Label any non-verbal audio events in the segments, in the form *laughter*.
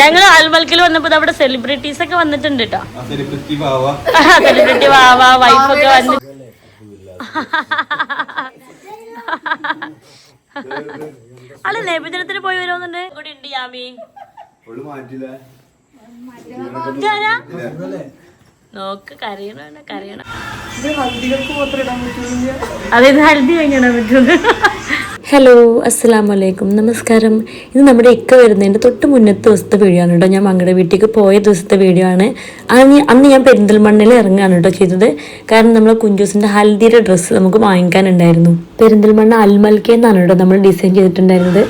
ഞങ്ങൾ അൽവൽക്കിൽ വന്നപ്പോ അവിടെ സെലിബ്രിറ്റീസ് ഒക്കെ വന്നിട്ടുണ്ട് കേട്ടോ സെലിബ്രിറ്റി വാവ. വൈഫ് ഒക്കെ വന്ന്. അല്ല നബിദിനത്തിന് പോയി വരുന്നുണ്ട് കൂടി ഉണ്ട് യാമി? നോക്ക് കരയണ കരയണ. അതായത് ഹൽദി വാങ്ങിയാൻ പറ്റുന്നത്? ഹലോ അസ്സാം വലൈക്കും നമസ്കാരം ഇത് നമ്മുടെ ഇക്ക വരുന്നതിന്റെ തൊട്ട് മുന്നത്തെ ദിവസത്തെ വീഡിയോ ആണ് കേട്ടോ. ഞാൻ മങ്ങളുടെ വീട്ടിലേക്ക് പോയ ദിവസത്തെ വീഡിയോ ആണ്. അന്ന് അന്ന് ഞാൻ പെരിന്തൽമണ്ണയിൽ ഇറങ്ങുകയാണ് കേട്ടോ ചെയ്തത്. കാരണം നമ്മൾ കുഞ്ചൂസിന്റെ ഹൽദിയുടെ ഡ്രസ്സ് നമുക്ക് വാങ്ങിക്കാനുണ്ടായിരുന്നു. പെരിന്തൽമണ്ണ അൽമൽക്കേ എന്നാണ് കേട്ടോ നമ്മൾ ഡിസൈൻ ചെയ്തിട്ടുണ്ടായിരുന്നത്.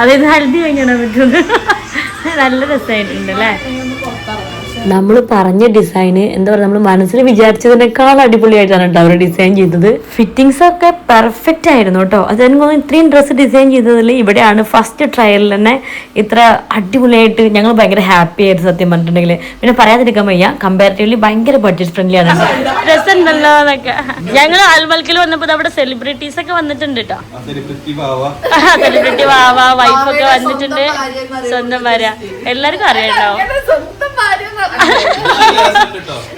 അതായത് ഹൽദി വാങ്ങിയാൻ പറ്റുന്നത് *laughs* നല്ല രസമായിട്ടുണ്ട് അല്ലേ നമ്മൾ പറഞ്ഞ ഡിസൈന് എന്താ പറയുക നമ്മൾ മനസ്സിൽ വിചാരിച്ചതിനേക്കാൾ അടിപൊളിയായിട്ടാണ് കേട്ടോ അവർ ഡിസൈൻ ചെയ്തത്. ഫിറ്റിങ്സ് ഒക്കെ പെർഫെക്റ്റ് ആയിരുന്നു കേട്ടോ അത് എനിക്ക് തോന്നുന്നു ഇത്രയും ഡ്രസ്സ് ഡിസൈൻ ചെയ്തതിൽ ഇവിടെയാണ് ഫസ്റ്റ് ട്രയലിൽ തന്നെ ഇത്ര അടിപൊളിയായിട്ട് ഞങ്ങൾ ഭയങ്കര ഹാപ്പി ആയിരുന്നു സത്യം പറഞ്ഞിട്ടുണ്ടെങ്കിൽ പിന്നെ പറയാതിരിക്കാൻ വയ്യ കമ്പാരിറ്റീവ്ലി ഭയങ്കര ബഡ്ജറ്റ് ഫ്രണ്ട്ലി ആണ് എന്നൊക്കെ. ഞങ്ങൾ അൽവൽക്കിൽ വന്നപ്പോൾ അവിടെ സെലിബ്രിറ്റീസ് ഒക്കെ വന്നിട്ടുണ്ട് കേട്ടോ സെലിബ്രിറ്റി വാവ. വൈഫ് ഒക്കെ വന്നിട്ടുണ്ട്. സ്വന്തം വരാ എല്ലാവർക്കും അറിയണ്ടാവും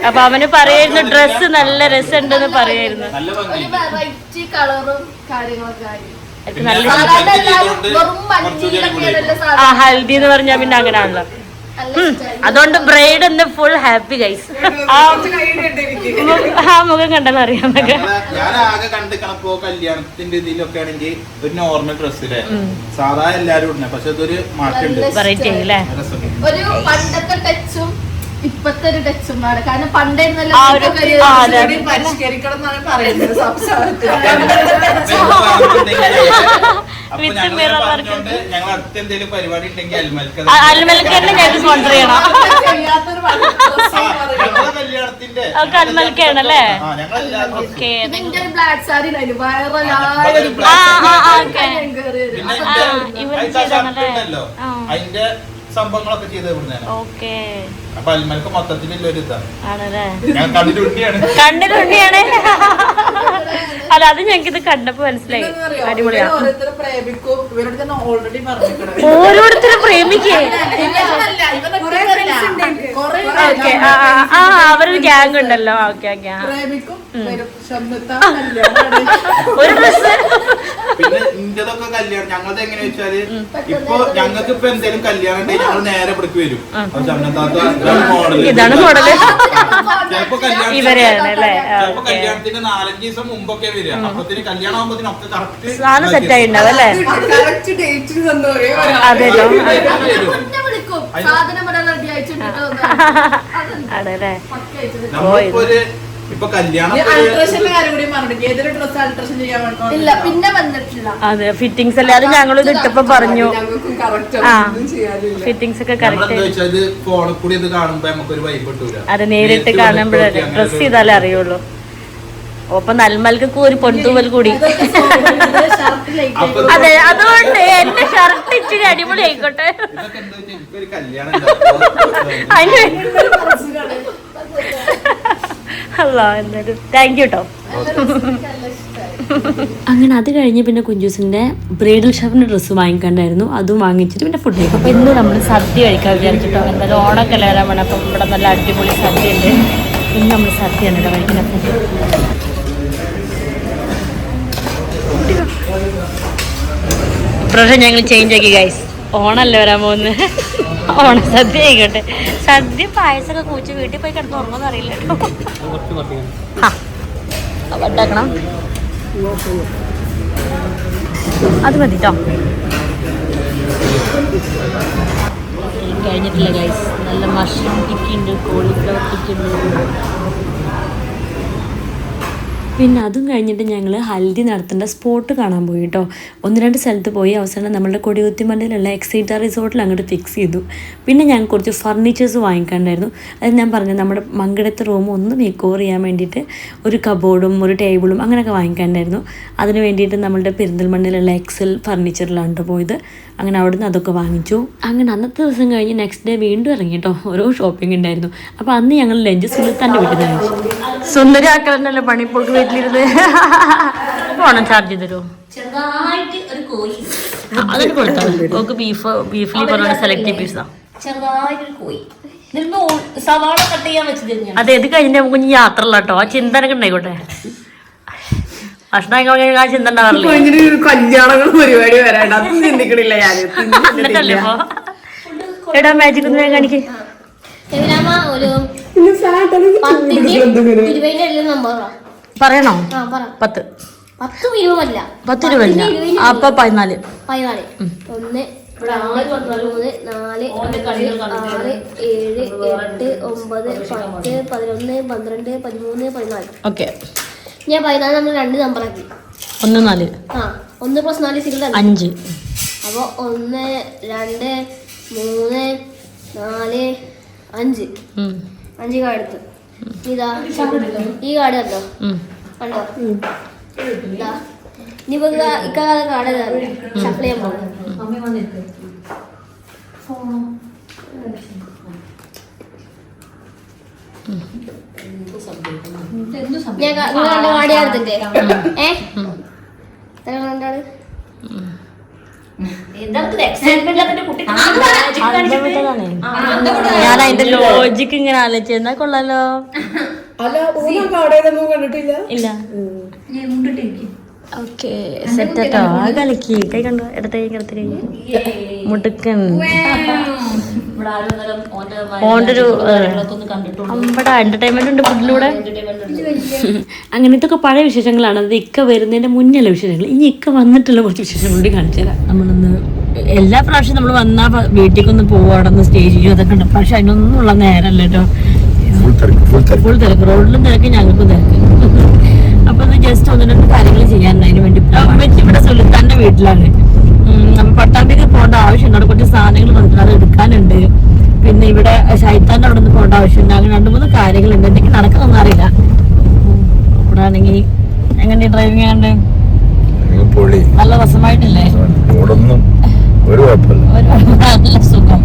അപ്പൊ അവന് പറയായിരുന്നു ഡ്രസ് നല്ല രസമുണ്ടെന്ന് പറയായിരുന്നു. നല്ല ആ ഹൽദി എന്ന് പറഞ്ഞാൽ പിന്നെ അങ്ങനെയാണല്ലോ. നല്ല style. അതുകൊണ്ട് ബ്രൈഡ് എന്ന് ഫുൾ ഹാപ്പി ഗൈസ് ആ മുഖം കണ്ടാൽ അറിയാന്നൊക്കെ ഞാൻ ആകെ കണ്ടിക്കണപ്പോ കല്യാണത്തിന്റെ ഇതിലൊക്കെ ആണെങ്കിൽ ഒരു നോർമൽ ഡ്രസ്സിലെ സാധാ എല്ലാരും ഇടുന്നെ പക്ഷെ ഇതൊരു ഒരു പണ്ടത്തെ ടച്ചും ഇപ്പത്തെ ഒരു ടച്ചും ആണ് കാരണം പണ്ടേ ആ ഒരു- പരിഷ്കരിക്കണം എന്നാണ് പറയുന്നത് സംസാരത്തിൽ. *laughs* അപ്പൊ With ഞങ്ങൾ mirror ഞങ്ങൾ അടുത്ത എന്തെങ്കിലും പരിപാടി ഉണ്ടെങ്കിൽ അൽമൽക്ക് അൽമലക്ക് തന്നെ ഞങ്ങൾക്ക് സ്പോൺസർ ചെയ്യണം. ചെയ്യാത്തൊരു ഞങ്ങളെ കല്യാണത്തിന്റെ ഒക്കെ അൽമലക്കാണല്ലേ ആ ഞങ്ങളെല്ലാവരും ഓക്കെ ഇതിന്റെ ഒരു ബ്ലാക്ക് സാരി ഉണ്ടായിരുന്നു വൈറലായ അതൊരു ആ, ആ, ആ, saree. പിന്നെ ആ, ഇതിന്റെ ഇവർ അതിന്റെ സംഭവങ്ങളൊക്കെ ചെയ്ത് ഓക്കെ. അപ്പൊ അൽമൽക്ക് മൊത്തത്തിലുള്ള ഒരു ഇതാണ് ആണല്ലേ ഞാൻ കണ്ടിട്ടുണ്ടിയാണ് കണ്ണിലുണ്ണിയാണ് അല്ല അത് ഞങ്ങൾക്ക് ഇത് കണ്ടപ്പോ മനസ്സിലായി. അടിപൊളിയാണ് ഓരോരുത്തരെ പ്രേമിക്കും. ആ അവരൊരു ഗ്യാങ് ഉണ്ടല്ലോ. ഓക്കെ ഒരു ഡ്രസ് പിന്നെ ഇന്റതൊക്കെ കല്യാണം. ഞങ്ങളത് എങ്ങനെ വെച്ചാൽ ഇപ്പൊ ഞങ്ങൾക്ക് ഇപ്പൊ എന്തെങ്കിലും കല്യാണം ഉണ്ടെങ്കിൽ ഞങ്ങൾ നേരെ ഇവിടേക്ക് വരും. മോഡൽ. ഇതാണ് മോഡൽ. ചിലപ്പോ ഇവരെയാണ് അല്ലേ? ചിലപ്പോ കല്യാണത്തിന്റെ കല്യാണത്തിന് നാലഞ്ച് ദിവസം മുമ്പൊക്കെ വരിക. അപ്പത്തിന് കല്യാണം ആകുമ്പോത്തിന് ഒക്കെ കറക്റ്റ് സാധനം സെറ്റ് ആയിട്ടുണ്ടാവും അല്ലേ? അതെല്ലോ അതെല്ലേ നമ്മളിപ്പോ ഒരു ഇപ്പൊ കല്യാണം ഇല്ല പിന്നെ വന്നിട്ടില്ല. അതെ ഫിറ്റിങ്സ് അല്ലേ അത് ഞങ്ങൾ ഇത് ഇട്ടപ്പോ പറഞ്ഞു. ആ ഫിറ്റിങ്സ് ഒക്കെ കറക്റ്റ് അത് നേരിട്ട് കാണുമ്പോഴല്ലേ? ഡ്രസ് ചെയ്താലേ അറിയുള്ളൂ. ഒപ്പം നൽമൽക്കൊക്കെ ഒരു പൊൻതൂവൽ കൂടി. അതെ അതുകൊണ്ട് എന്റെ ഷർട്ട് ഇച്ചിരി അടിപൊളി ആയിക്കോട്ടെ. താങ്ക് യു കേട്ടോ അങ്ങനെ അത് കഴിഞ്ഞ് പിന്നെ കുഞ്ചൂസിന്റെ ബ്രൈഡൽ ഷവറിന്റെ ഡ്രസ്സ് വാങ്ങിക്കണ്ടായിരുന്നു. അതും വാങ്ങിച്ചിട്ട് പിന്നെ ഫുഡ് കഴിക്കും. അപ്പൊ ഇന്ന് നമ്മൾ സദ്യ കഴിക്കാൻ വിചാരിച്ചിട്ടോ? എന്തായാലും ഓണൊക്കെ വരാൻ വേണം അപ്പം ഇവിടെ നല്ല അടിപൊളി സദ്യ ഉണ്ട്. ഇന്ന് നമ്മൾ സദ്യ കേട്ടോ കഴിക്കുന്ന ഫുഡ് ഇപ്രാവശ്യം ഞങ്ങൾ ചേഞ്ച് ആക്കി ഗൈസ് ഓണല്ലേ വരാൻ പോകുന്നത് ഓണ സദ്യ ആയിക്കോട്ടെ. സദ്യ പായസമൊക്കെ കൂച്ച് വീട്ടിൽ പോയി കിടന്ന് ഉറങ്ങുമെന്ന് അറിയില്ല അത് മതി കേട്ടോ കഴിഞ്ഞിട്ടില്ല ഗൈസ് നല്ല മഷ്റൂം ടിക്കുണ്ട് കോളിഫ്ലവർ ടിക്കി ഉണ്ട്. പിന്നെ അതും കഴിഞ്ഞിട്ട് ഞങ്ങൾ ഹൽദി നടത്തേണ്ട സ്പോട്ട് കാണാൻ പോയി കേട്ടോ ഒന്ന് രണ്ട് സ്ഥലത്ത് പോയി അവസാനം നമ്മളുടെ കൊടികുത്തിമലയിലുള്ള എക്സൈറ്റ റിസോർട്ടിൽ അങ്ങോട്ട് ഫിക്സ് ചെയ്തു. പിന്നെ ഞങ്ങൾക്ക് കുറച്ച് ഫർണിച്ചേഴ്സ് വാങ്ങിക്കാണ്ടായിരുന്നു. അത് ഞാൻ പറഞ്ഞു നമ്മുടെ മങ്കടത്തെ റൂം ഒന്ന് മേക്ക് ഓവർ ചെയ്യാൻ വേണ്ടിയിട്ട് ഒരു കബോർഡും ഒരു ടേബിളും അങ്ങനെയൊക്കെ വാങ്ങിക്കാണ്ടായിരുന്നു. അതിന് വേണ്ടിയിട്ട് നമ്മളുടെ പെരിന്തൽമണ്ണിലുള്ള എക്സൽ ഫർണിച്ചറിലാണ് പോയത്. അങ്ങനെ അവിടുന്ന് അതൊക്കെ വാങ്ങിച്ചു. അങ്ങനെ അന്നത്തെ ദിവസം കഴിഞ്ഞ് നെക്സ്റ്റ് ഡേ വീണ്ടും ഇറങ്ങി കേട്ടോ ഓരോ ഷോപ്പിംഗ് ഉണ്ടായിരുന്നു. അപ്പോൾ അന്ന് ഞങ്ങൾ ലഞ്ച് തന്നെ വീട്ടിൽ നിന്ന് കഴിച്ചു സുന്ദരിയാക്കലല്ലേ പണിപ്പോൾക്ക് വീട്ടിലിരുന്ന് ഫോണം ചാർജ് തരുമോ ചെറുതായിട്ട് ഒരു കോഴി. അതൊരു കൊടുത്താണ് ഓക്ക് ബീഫ് ബീഫിൽ പറഞ്ഞ സെലക്ട് പീസാ ചെറുതായിട്ടൊരു കോഴി. ഇതിലിപ്പോ സവാള കട്ട് ചെയ്യാൻ വെച്ചത് അതെ ഇത് കഴിഞ്ഞ നമുക്ക് ഇനി യാത്ര ഉള്ള കേട്ടോ ആ ചിന്ത എനിക്ക് ഉണ്ടായിക്കോട്ടെ ഭക്ഷണം ആ ചിന്ത ഉണ്ടാവാറില്ല? കല്യാണങ്ങൾ പരിപാടി വരാണ്ട് അത് ചിന്തിക്കണില്ല ഞാൻ. *laughs* എന്നിട്ടല്ലേ ഇപ്പൊ? എടാ മാജിക് ഒന്ന് കാണിക്ക്. ഒരു പത്തിന്റെ ഇരുപതിന്റെ പറയണോ? പത്ത്. പത്തും ഇരുപതല്ല പത്ത് രൂപ ഇല്ല അപ്പൊ പതിനാല്. പതിനാല്. ഒന്ന് രണ്ട് മൂന്ന് നാല് അഞ്ച് ആറ് ഏഴ് എട്ട് ഒമ്പത് പത്ത് പതിനൊന്ന് പന്ത്രണ്ട് പതിമൂന്ന് പതിനാല്. ഓക്കെ. ഞാൻ പതിനാല് നമ്മൾ രണ്ട് നമ്പറാക്കി ഒന്ന് നാല്. ആ ഒന്ന് പ്ലസ് നാല് സിംഗിൾ അഞ്ച്. അപ്പോൾ ഒന്ന് രണ്ട് മൂന്ന് നാല് അഞ്ച്. അഞ്ച് കാർഡ് എടുത്തു. ഇതാ. ഈ കാർഡ് കണ്ടോ. കണ്ടോ? ഇനിയിപ്പോ ഇക്കാല ചെയ്യാൻ പോകും ഞാൻ കണ്ട ഞാൻ എടുത്തിട്ടേ? ഏ? എത്ര കണ്ടാണ് ഞാൻ അതിന്റെ ലോജിക്ക് ഇങ്ങനെ ആലോചിച്ചു എന്നാ കൊള്ളാലോ? അല്ല ഓണം കാടേതൊന്നും കണ്ടിട്ടില്ല? ഇല്ല. ഓക്കെ സെറ്റ് കേട്ടോ ആ കളിക്ക് കൈ കണ്ടോ? ഇടത്തെ കൈ ഇടത്തെ കൈ. മുടുക്കൻ. ഓന്റെ ഒരു നമ്മുടെ എന്റർടൈൻമെന്റ് ഉണ്ട് ഫുഡിലൂടെ ഒക്കെ പഴയ വിശേഷങ്ങളാണ്. അത് ഇക്ക വരുന്നതിന്റെ മുന്നിലുള്ള വിശേഷങ്ങൾ. ഇനി ഇക്ക വന്നിട്ടുള്ള കുറച്ച് വിശേഷങ്ങൾ കൂടി കാണിച്ചു തരാം. നമ്മളൊന്ന് എല്ലാ പ്രാവശ്യം നമ്മൾ വന്നാ വീട്ടിലേക്കൊന്ന് പോവാടന്ന് സ്റ്റേജ് ചെയ്യും അതൊക്കെ ഉണ്ട്. പക്ഷെ അതിനൊന്നും ഉള്ള നേരമല്ലോ ഫുൾ തിരക്ക് റോഡിലും തിരക്ക്. ഞങ്ങൾക്കും തിരക്ക്. *laughs* അപ്പൊ ഒന്ന് ജസ്റ്റ് ഒന്ന് രണ്ട് കാര്യങ്ങൾ ചെയ്യാൻ അതിന് വേണ്ടി വെച്ച് ഇവിടെ സുൽത്താന്റെ വീട്ടിലാണ്. അപ്പൊ പട്ടാമ്പിക്ക് പോകേണ്ട ആവശ്യമുണ്ട് അവിടെ കുറച്ച് സാധനങ്ങൾ വന്നിട്ടുണ്ട്. അത് എടുക്കാനുണ്ട്. പിന്നെ ഇവിടെ ഷൈത്താന്റെ അവിടെ നിന്ന് പോകേണ്ട ആവശ്യമുണ്ട് അങ്ങനെ രണ്ട് മൂന്ന് കാര്യങ്ങളുണ്ട്. എന്തെങ്കിലും നടക്കുന്നൊന്നും അറിയില്ല. ഇവിടെ ആണെങ്കിൽ എങ്ങനെ ഡ്രൈവിംഗ് ആണ്ട് പൊളി. നല്ല രസമായിട്ടില്ലേ? ഒരു *laughs* സുഖം.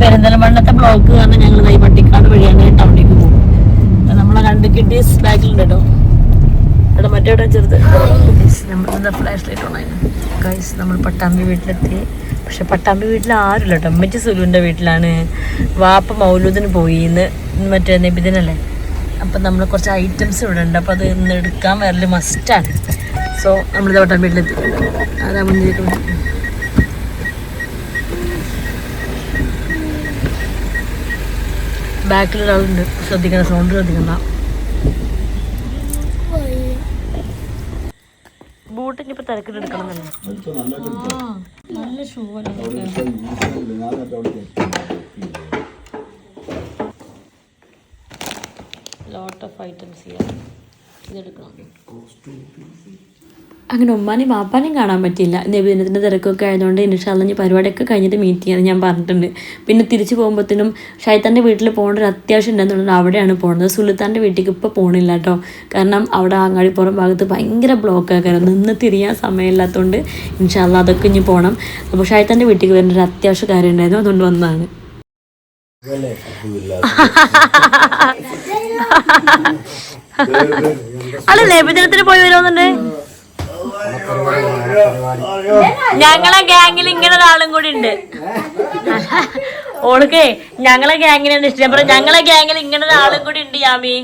പെരിന്തൽമണ്ണത്തെ ബ്ലോക്ക് കാരണം ഞങ്ങൾ ഈ പട്ടിക്കാട് വഴിയാണ് ടൗണിലേക്ക് പോകും നമ്മളെ രണ്ട് കിഡ്നീസ് ബാഗിലുണ്ട് കേട്ടോ ഇവിടെ മറ്റേ ചെറുത് നമ്മളെന്താ ഫ്ലാഷ് ലൈറ്റ് ഓണായിരുന്നു ഗൈസ് നമ്മൾ പട്ടാമ്പി വീട്ടിലെത്തി. പക്ഷെ പട്ടാമ്പി വീട്ടിൽ ആരുമില്ല കേട്ടോ അമ്മച്ചി സുലുവിന്റെ വീട്ടിലാണ്. വാപ്പ മൗലൂദിന് പോയി. ഇന്ന് മറ്റേ നബിദിനല്ലേ? അപ്പം നമ്മൾ കുറച്ച് ഐറ്റംസ് ഇവിടെ ഉണ്ട്. അപ്പോൾ അത് ഇന്ന് എടുക്കാൻ വരൽ മസ്റ്റാണ് സോ നമ്മളിത് പട്ടാമ്പി വീട്ടിലെത്തി. അതാ മുന്നിലേക്ക് ബാക്കിൽ ഒരാളുണ്ട്. ശ്രദ്ധിക്കണം സൗണ്ട് ശ്രദ്ധിക്കണ്ട. ബൂട്ട് ഇനിയിപ്പോ തിരക്കിലെടുക്കണം എടുക്കണം നല്ല ഷൂ ലോട്ട് ഓഫ് ഐറ്റംസ് ചെയ്യാം ഇതെടുക്കണം. അങ്ങനെ ഉമ്മാനെയും വാപ്പാനെയും കാണാൻ പറ്റിയില്ല. നബിദിനത്തിന്റെ തിരക്കൊക്കെ ആയതുകൊണ്ട് ഇൻഷാല്ല ഞാൻ പരിപാടിയൊക്കെ കഴിഞ്ഞിട്ട് മീറ്റ് ചെയ്യാൻ ഞാൻ പറഞ്ഞിട്ടുണ്ട്. പിന്നെ തിരിച്ചു പോകുമ്പോഴത്തേനും ഷൈത്താന്റെ വീട്ടിൽ പോകേണ്ട ഒരു അത്യാവശ്യം ഉണ്ടെന്നുള്ളത് അവിടെയാണ് പോകുന്നത്. സുൽത്താന്റെ വീട്ടിലേക്ക് ഇപ്പോൾ പോകണില്ല കേട്ടോ. കാരണം അവിടെ അങ്ങാടിപ്പുറം ഭാഗത്ത് ഭയങ്കര ബ്ലോക്കൊക്കെ നിന്ന് തിരിയാൻ സമയമില്ലാത്തതുകൊണ്ട് ഇൻഷാല്ല അതൊക്കെ ഇനി പോകണം അപ്പോൾ ഷൈത്താന്റെ വീട്ടിലേക്ക് വരേണ്ട ഒരു അത്യാവശ്യ കാര്യം ഉണ്ടായിരുന്നു. അതുകൊണ്ട് വന്നതാണ്. അല്ല നബിദിനത്തിന് പോയി വരുമെന്നുണ്ട് ഞങ്ങളെ ഗ്യാങ്ങിൽ ഇങ്ങനെ ഒരാളും കൂടി ഉണ്ട്. ഓൾക്ക് ഞങ്ങളെ ഗ്യാങ്ങിനാണ് ഇഷ്ടം. അപ്പൊ ഞങ്ങളെ ഗ്യാങ്ങിൽ ഇങ്ങനെ ഒരാളും കൂടി ഉണ്ട് യാമി?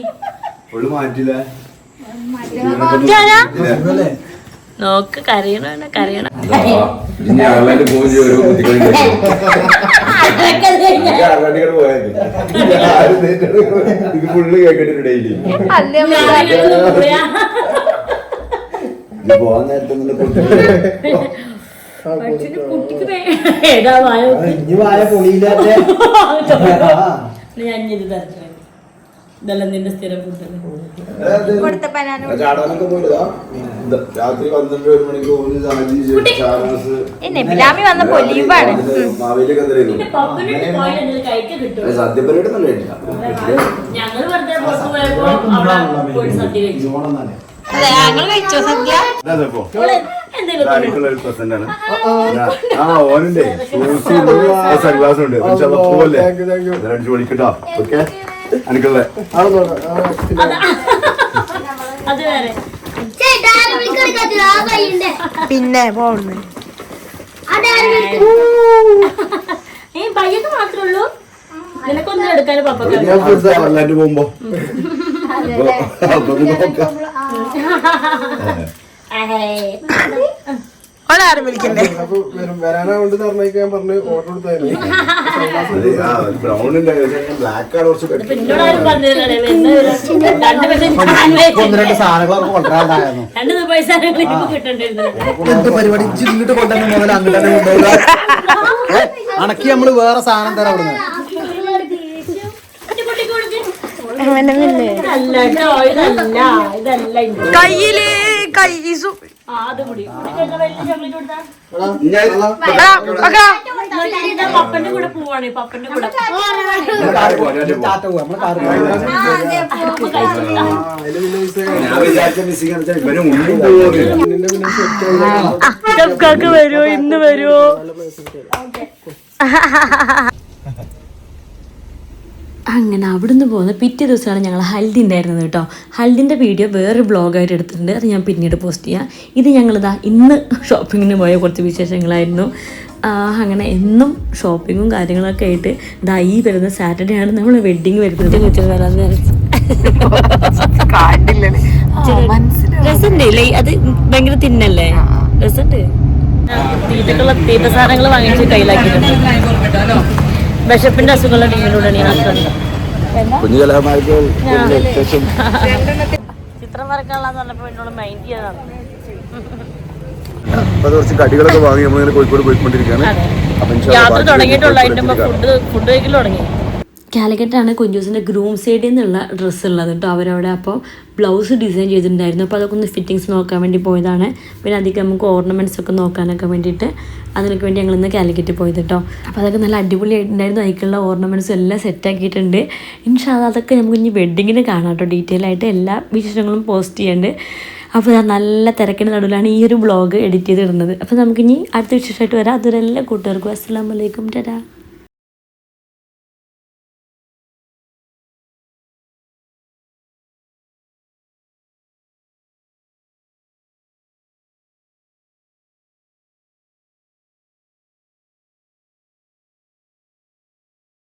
നോക്ക് കരയണ കരയണം ഇനി ആളായിട്ട് പോകും ചെയ്യും ഓരോ കുത്തിക്കളി ആളാണ്ടിങ്ങനെ പോയത് ഇത് ഫുള്ള് കേട്ടിട്ട് ഡെയിലി ഇത് പോവാൻ നേരത്തെ നിന്നെ കുട്ടിക്ക് ഏതാ വായ നോക്ക്. ഇനി വായ പൊളിയില്ലാത്ത ഞാൻ ഇത് തരട്ടെ. ഇതെല്ലാം നിന്റെ സ്ഥിരം ഫുഡ് ചാടാനൊക്കെ പോയതാ രാത്രി പന്ത്രണ്ട് ഒരു മണിക്ക് പോകുന്ന സാഹചര്യം ചാറാസ് വന്നപ്പോ ലീവാണ് മാവേലിയൊക്കെ എന്തായിരുന്നു കഴിക്കാൻ കിട്ടും സത്യപരിപാടി നല്ല കഴിച്ചില്ല ഞങ്ങൾ വെറുതെ പുറത്ത് പോയപ്പോ അവിടെ പോയി സദ്യ കഴിച്ചു. എന്തെങ്കിലും ആ ഓക്കെ? വിളിക്കാൻ പിന്നെ പോകുന്നു ഏ പയ്യൊക്കെ മാത്രമേ ഉള്ളൂ? നിനക്കൊന്നും എടുക്കാൻ പപ്പ പോകുമ്പോ. വിളിക്കണ്ടേ പറഞ്ഞ് ഓർഡർ കൊടുത്തായിരുന്നു പരിപാടി? ഇജ്ജ് ഇങ്ങോട്ട് കൊണ്ടുവന്ന മുതൽ അണക്കി നമ്മൾ വേറെ സാധനം തരാം അവിടുന്ന് അല്ല കേട്ടോ ഇതല്ല ഇതല്ല ഇത്. കയ്യിൽ കൈ സു ആ, അത് മുടി മുടി കഴിഞ്ഞാ വലിയ ചോക്ലേറ്റ് കൊടുത്താ ഞാൻ കൈ പപ്പന്റെ കൂടെ പോവാണ് പപ്പന്റെ കൂടെ വരുമോ ഇന്ന് വരുമോ അങ്ങനെ അവിടുന്ന് പോകുന്ന പിറ്റേ ദിവസമാണ് ഞങ്ങൾ ഹൽദി ഉണ്ടായിരുന്നത് കേട്ടോ. ഹൽദിന്റെ വീഡിയോ വേറൊരു ബ്ലോഗായിട്ട് എടുത്തിട്ടുണ്ട്. അത് ഞാൻ പിന്നീട് പോസ്റ്റ് ചെയ്യാം. ഇത് ഞങ്ങളിതാ ഇന്ന് ഷോപ്പിങ്ങിന് പോയ കുറച്ച് വിശേഷങ്ങളായിരുന്നു. ആ, അങ്ങനെ എന്നും ഷോപ്പിങ്ങും കാര്യങ്ങളൊക്കെ ആയിട്ട് ഇതാ ഈ വരുന്ന സാറ്റർഡേ ആണ് നമ്മൾ വെഡ്ഡിങ് വരുന്നത്. രസമുണ്ട് അത് ഭയങ്കര തിന്നല്ലേ? രസണ്ട് തീറ്റക്കുള്ള തീറ്റ സാധനങ്ങൾ വാങ്ങിച്ച് കയ്യിലാക്കിയിട്ടുണ്ട്. വിശപ്പിന്റെ അസുഖമുള്ള കുഞ്ഞു കലാമാർക്ക് ചിത്രം വരക്കാനുള്ള പറഞ്ഞപ്പോൾ എന്നോട് മൈൻഡ് ചെയ്തതാണ്. അപ്പൊ കുറച്ച് കടികളൊക്കെ വാങ്ങി നമ്മളിങ്ങനെ കോഴിക്കോട് പോയിക്കൊണ്ടിരിക്കുകയാണ്. യാത്ര തുടങ്ങിയിട്ടുള്ള. അതിന്റെ ഫുഡ് ഫുഡ് കഴിക്കൽ തുടങ്ങി. കാലിക്കറ്റാണ് കുഞ്ചൂസിന്റെ ഗ്രൂം സൈഡിൽ നിന്നുള്ള ഡ്രസ്സ് ഉള്ളത് കേട്ടോ അവരവിടെ അപ്പോൾ ബ്ലൗസ് ഡിസൈൻ ചെയ്തിട്ടുണ്ടായിരുന്നു. അപ്പോൾ അതൊക്കെ ഒന്ന് ഫിറ്റിങ്സ് നോക്കാൻ വേണ്ടി പോയതാണ്. പിന്നെ അധികം നമുക്ക് ഓർണമെന്റ്സ് ഒക്കെ നോക്കാനൊക്കെ വേണ്ടിയിട്ട് അതിനൊക്കെ വേണ്ടി ഞങ്ങൾ ഇന്ന് കാലിക്കറ്റ് പോയത് കേട്ടോ അപ്പോൾ അതൊക്കെ നല്ല അടിപൊളിയായിട്ടുണ്ടായിരുന്നു. അതിലേക്കുള്ള ഓർണമെന്റ്സ് എല്ലാം സെറ്റ് ആക്കിയിട്ടുണ്ട്. ഇൻഷാ അതൊക്കെ നമുക്ക് ഇനി വെഡ്ഡിങ്ങിന് കാണാം കേട്ടോ ഡീറ്റെയിൽ ആയിട്ട് എല്ലാ വിശേഷങ്ങളും പോസ്റ്റ് ചെയ്യേണ്ടത് അപ്പോൾ ഞാൻ നല്ല തിരക്കിന്റെ നടുവിലാണ് ഈ ഒരു ബ്ലോഗ് എഡിറ്റ് ചെയ്തിടുന്നത്. അപ്പോൾ നമുക്കിനി അടുത്ത വിശേഷമായിട്ട് വരാം. അതുവരെ എല്ലാ കൂട്ടുകാർക്കും അസ്സാം വലൈക്കും ടാറ്റാ.